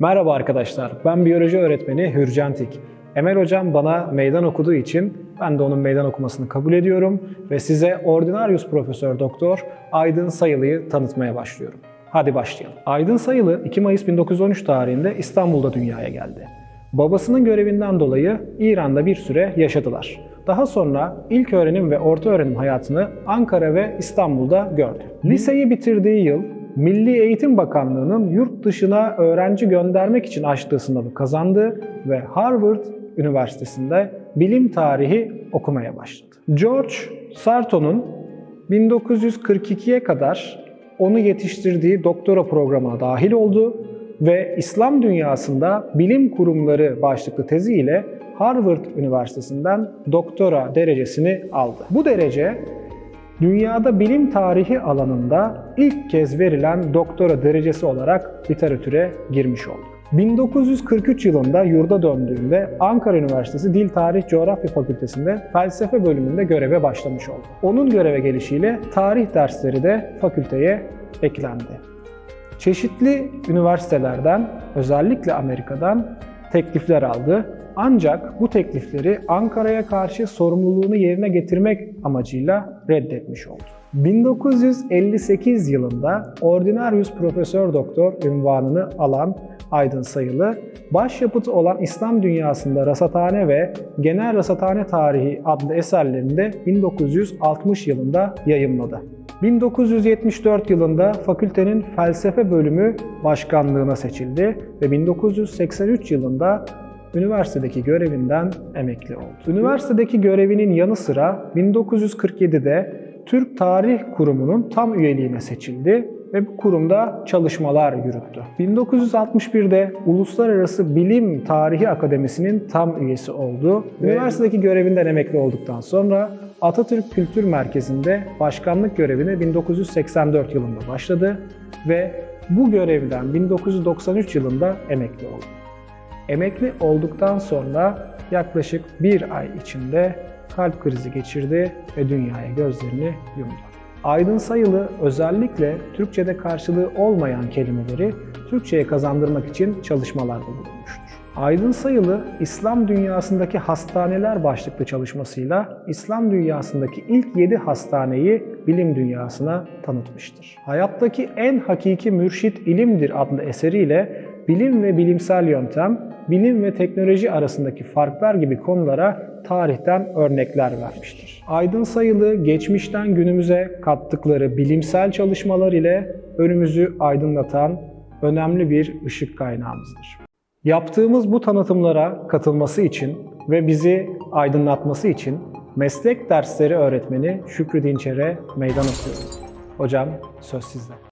Merhaba arkadaşlar, ben biyoloji öğretmeni Hürcan Tik. Emel hocam bana meydan okuduğu için ben de onun meydan okumasını kabul ediyorum ve size Ordinarius Profesör Doktor Aydın Sayılı'yı tanıtmaya başlıyorum. Hadi başlayalım. Aydın Sayılı 2 Mayıs 1913 tarihinde İstanbul'da dünyaya geldi. Babasının görevinden dolayı İran'da bir süre yaşadılar. Daha sonra ilk öğrenim ve orta öğrenim hayatını Ankara ve İstanbul'da gördü. Liseyi bitirdiği yıl Milli Eğitim Bakanlığı'nın yurt dışına öğrenci göndermek için açtığı sınavı kazandı ve Harvard Üniversitesi'nde bilim tarihi okumaya başladı. George Sarton'un 1942'ye kadar onu yetiştirdiği doktora programına dahil oldu ve İslam dünyasında bilim kurumları başlıklı teziyle Harvard Üniversitesi'nden doktora derecesini aldı. Bu derece dünyada bilim tarihi alanında ilk kez verilen doktora derecesi olarak literatüre girmiş oldu. 1943 yılında yurda döndüğünde Ankara Üniversitesi Dil Tarih Coğrafya Fakültesi'nde felsefe bölümünde göreve başlamış oldu. Onun göreve gelişiyle tarih dersleri de fakülteye eklendi. Çeşitli üniversitelerden, özellikle Amerika'dan teklifler aldı. Ancak bu teklifleri Ankara'ya karşı sorumluluğunu yerine getirmek amacıyla reddetmiş oldu. 1958 yılında Ordinarius Profesör Doktor ünvanını alan Aydın Sayılı, başyapıtı olan İslam dünyasında rasathane ve genel rasathane tarihi adlı eserlerini de 1960 yılında yayımladı. 1974 yılında fakültenin felsefe bölümü başkanlığına seçildi ve 1983 yılında üniversitedeki görevinden emekli oldu. Üniversitedeki görevinin yanı sıra 1947'de Türk Tarih Kurumu'nun tam üyeliğine seçildi ve bu kurumda çalışmalar yürüttü. 1961'de Uluslararası Bilim Tarihi Akademisi'nin tam üyesi oldu. Üniversitedeki görevinden emekli olduktan sonra Atatürk Kültür Merkezi'nde başkanlık görevine 1984 yılında başladı ve bu görevden 1993 yılında emekli oldu. Emekli olduktan sonra yaklaşık bir ay içinde kalp krizi geçirdi ve dünyaya gözlerini yumdu. Aydın Sayılı özellikle Türkçe'de karşılığı olmayan kelimeleri Türkçe'ye kazandırmak için çalışmalarda bulunmuştur. Aydın Sayılı, İslam dünyasındaki hastaneler başlıklı çalışmasıyla İslam dünyasındaki ilk 7 hastaneyi bilim dünyasına tanıtmıştır. Hayattaki en hakiki mürşit ilimdir adlı eseriyle bilim ve bilimsel yöntem, bilim ve teknoloji arasındaki farklar gibi konulara tarihten örnekler vermiştir. Aydın Sayılı geçmişten günümüze kattıkları bilimsel çalışmalar ile önümüzü aydınlatan önemli bir ışık kaynağımızdır. Yaptığımız bu tanıtımlara katılması için ve bizi aydınlatması için meslek dersleri öğretmeni Şükrü Dinçer'e meydan okuyorum. Hocam söz sizde.